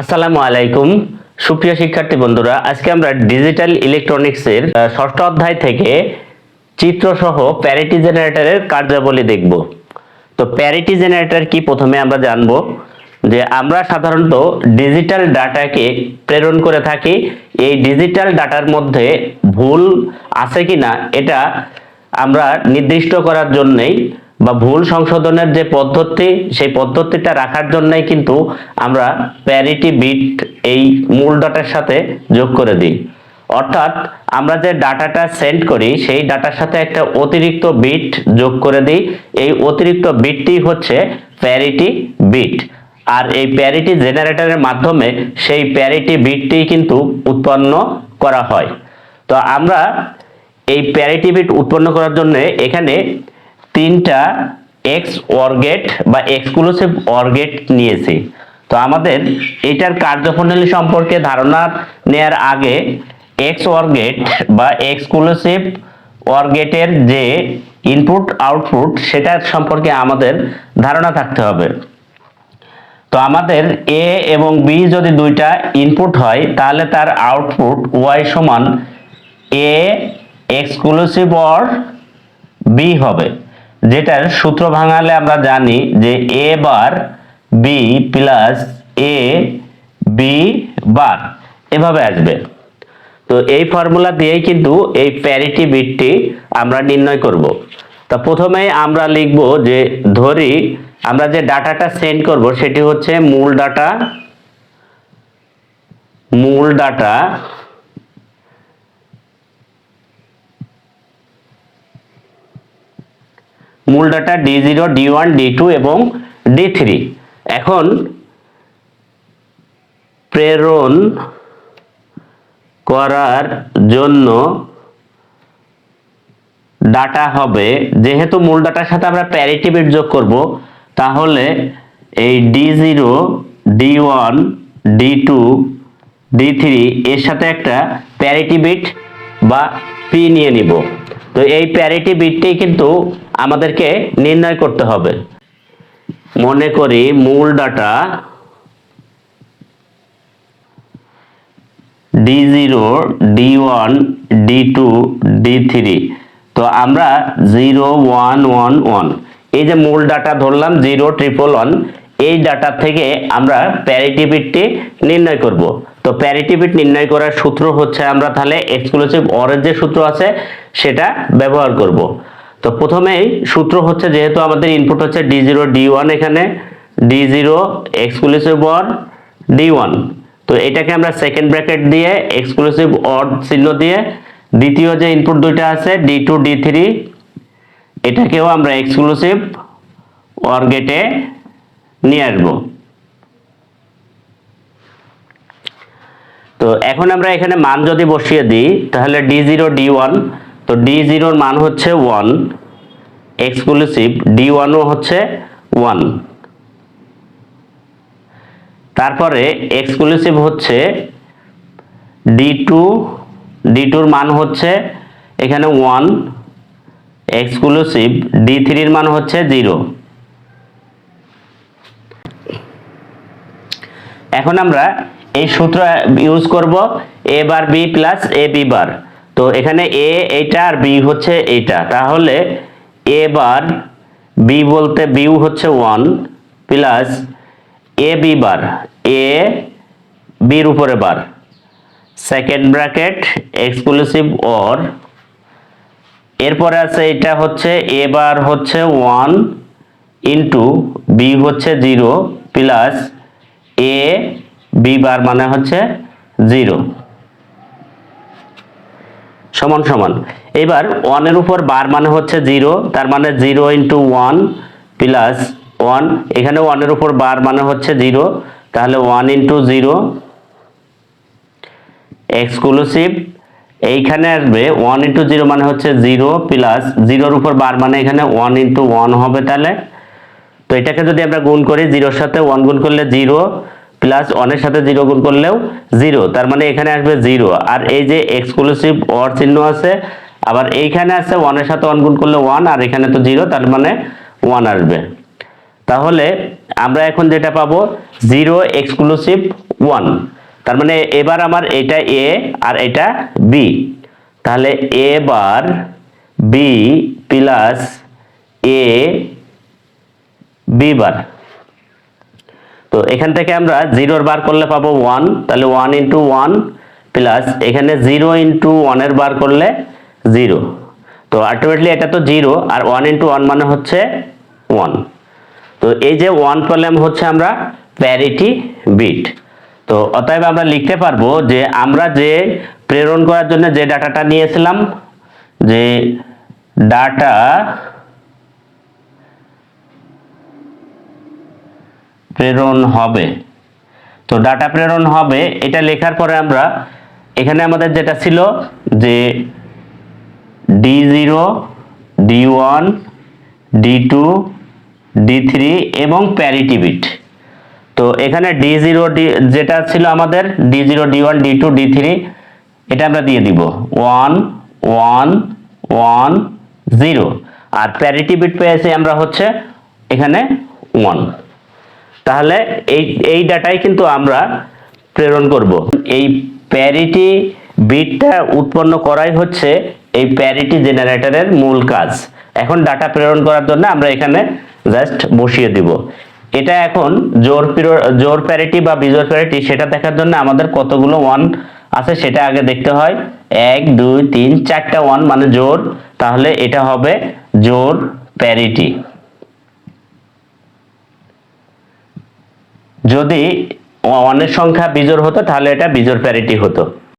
আসসালামু আলাইকুম। সুপ্রিয় শিক্ষার্থী বন্ধুরা, আজকে আমরা ডিজিটাল ইলেকট্রনিক্সের ষষ্ঠ অধ্যায় থেকে চিত্রসহ প্যারিটি জেনারেটরের কার্যাবলী দেখব। তো প্যারিটি জেনারেটর কি প্রথমে আমরা জানব যে আমরা সাধারণত ডিজিটাল ডাটাকে প্রেরণ করে থাকি। এই ডিজিটাল ডাটার মধ্যে ভুল আছে কিনা, এটা আমরা নির্দিষ্ট করার জন্যই বা ভুল সংশোধনের যে পদ্ধতি, সেই পদ্ধতিটা রাখার জন্যই কিন্তু আমরা প্যারিটি বিট এই মূল ডাটার সাথে যোগ করে দিই। অর্থাৎ আমরা যে ডাটাটা সেন্ড করি, সেই ডাটার সাথে একটা অতিরিক্ত বিট যোগ করে দিই। এই অতিরিক্ত বিটটি হচ্ছে প্যারিটি বিট আর এই প্যারিটি জেনারেটরের মাধ্যমে সেই প্যারিটি বিটটি কিন্তু উৎপন্ন করা হয়। তো আমরা এই প্যারিটি বিট উৎপন্ন করার জন্য এখানে তিনটা এক্স অর্গেট বা এক্সক্লুসিভ অর্গেট নিয়েছি। তো আমাদের এটার কার্যপ্রণালী সম্পর্কে ধারণা নেয়ার আগে এক্স অর্গেট বা এক্সক্লুসিভ অর্গেটের যে ইনপুট আউটপুট সেটার সম্পর্কে আমাদের ধারণা থাকতে হবে। তো আমাদের এ এবং বি যদি দুইটা ইনপুট হয়, তাহলে তার আউটপুট ওয়াই সমান এ এক্সক্লুসিভ অর বি হবে। যেটার সূত্র ভাঙালে আমরা জানি যে A bar B plus A B bar এভাবে আসবে। তো এই ফর্মুলা দিয়েই কিন্তু এই প্যারিটি বিটটি আমরা নির্ণয় করব। তা প্রথমে আমরা লিখব যে ধরি আমরা যে ডাটাটা সেন্ড করব সেটি হচ্ছে মূল ডাটা মূল ডাটা মূল data D zero D one D two এবং ডি থ্রি এখন প্রেরণ করার জন্য ডাটা হবে। যেহেতু মূল ডাটার সাথে আমরা প্যারিটি বিট যোগ করব, তাহলে এই D zero D one D two D three এর সাথে একটা প্যারিটি বিট বা পি নিয়ে নিব। তো এই প্যারিটি বিটটি কিন্তু আমাদেরকে নির্ণয় করতে হবে। মনে করি মূল data D zero D one D two D three তো আমরা জিরো ওয়ান ওয়ান ওয়ান এই যে মূল ডাটা ধরলাম জিরো ট্রিপল ওয়ান এই ডাটা থেকে আমরা প্যারিটি বিটটি নির্ণয় করব। তো প্যারিটি বিট নির্ণয় করার সূত্র হচ্ছে আমরা তাহলে এক্সক্লুসিভ অরের যে সূত্র আছে, সেটা ব্যবহার করব। তো প্রথমেই সূত্র হচ্ছে যেহেতু আমাদের ইনপুট হচ্ছে ডি জিরো ডি ওয়ান এখানে D zero exclusive or D one তো এটাকে আমরা সেকেন্ড ব্র্যাকেট দিয়ে এক্সক্লুসিভ অর চিহ্ন দিয়ে দ্বিতীয় যে ইনপুট দুইটা আছে ডি টু ডি থ্রি এটাকেও আমরা এক্সক্লুসিভ অর গেটে নিয়ে আসব। তো এখন আমরা এখানে মান যদি বসিয়ে দিই, তাহলে ডি জিরো ডি ওয়ান তো ডি জিরোর মান হচ্ছে ওয়ান এক্সক্লুসিভ ডি ওয়ানও হচ্ছে ওয়ান তারপরে এক্সক্লুসিভ হচ্ছে ডি টু ডি টুর মান হচ্ছে এখানে ওয়ান এক্সক্লুসিভ ডি থ্রির মান হচ্ছে জিরো এখন আমরা এই সূত্র ইউজ করব A bar B plus A B bar তো এখানে এ এইটা আর বি হচ্ছে এইটা। তাহলে এ বার বি বলতে বিউ হচ্ছে one plus A B bar A বির উপরে bar second bracket exclusive or এরপরে আছে এটা হচ্ছে এ বার হচ্ছে ওয়ান ইন্টু বি হচ্ছে zero plus A B bar মানে হচ্ছে জিরো সমান সমান। এবার ওয়ানের উপর বার মানে হচ্ছে জিরো তার মানে zero into one plus one এখানে ওয়ানের উপর বার মানে হচ্ছে জিরো তাহলে ওয়ান ইন্টু জিরো এক্সক্লুসিভ এইখানে আসবে ওয়ান ইন্টু জিরো মানে হচ্ছে জিরো প্লাস জিরোর উপর বার মানে এখানে ওয়ান ইন্টু ওয়ান হবে তাহলে। তো এটাকে যদি আমরা গুণ করি জিরোর সাথে ওয়ান গুণ করলে জিরো প্লাস ওয়ানের সাথে জিরো গুণ করলেও জিরো। তার মানে এখানে আসবে জিরো। আর এই যে এক্সক্লুসিভ অর চিহ্ন আছে, আবার এইখানে আছে ওয়ানের সাথে ওয়ান গুণ করলে ওয়ান আর এখানে তো জিরো, তার মানে ওয়ান আসবে। তাহলে আমরা এখন যেটা পাবো, জিরো এক্সক্লুসিভ ওয়ান তার মানে এবার আমার এটা এ আর এটা বি তাহলে A bar B plus A B bar তো এখান থেকে আমরা জিরোর বার করলে পাবো ওয়ান, তাহলে ওয়ান ইন্টু ওয়ান প্লাস এখানে জিরো ইন্টু ওয়ানের বার করলে জিরো। তো আলটিমেটলি এটা তো জিরো, আর ওয়ান ইন্টু ওয়ান মানে হচ্ছে ওয়ান। তো এই যে ওয়ান পেলাম হচ্ছে আমরা প্যারিটি বিট তো অতএব আমরা লিখতে পারব যে আমরা যে প্রেরণ করার জন্য যে ডাটাটা নিয়েছিলাম, যে ডাটা প্রেরণ হবে। তো ডাটা প্রেরণ হবে, এটা লেখার পরে আমরা এখানে আমাদের যেটা ছিল যে D zero D one D two D three এবং প্যারিটি বিট তো এখানে ডি জিরো ডি যেটা ছিল আমাদের D zero D one D two D three এটা আমরা দিয়ে দিব। ওয়ান ওয়ান ওয়ান জিরো আর প্যারিটি বিট পেয়েছি আমরা হচ্ছে এখানে ওয়ান তাহলে এই এই ডাটাই কিন্তু আমরা প্রেরণ করব। এই প্যারিটি বিটটা উৎপন্ন করাই হচ্ছে এই প্যারিটি জেনারেটরের মূল কাজ। এখন ডাটা প্রেরণ করার জন্য আমরা এখানে জাস্ট বসিয়ে দিব। এটা এখন জোর জোর প্যারিটি বা বিজোর প্যারিটি সেটা দেখার জন্য আমাদের কতগুলো ওয়ান আছে সেটা আগে দেখতে হয়। এক, দুই, তিন, চারটা ওয়ান মানে জোর। তাহলে এটা হবে জোর প্যারিটি যদি ওয়ানের সংখ্যা বিজোড় হতো তাহলে এটা বিজোর প্যারিটি হতো।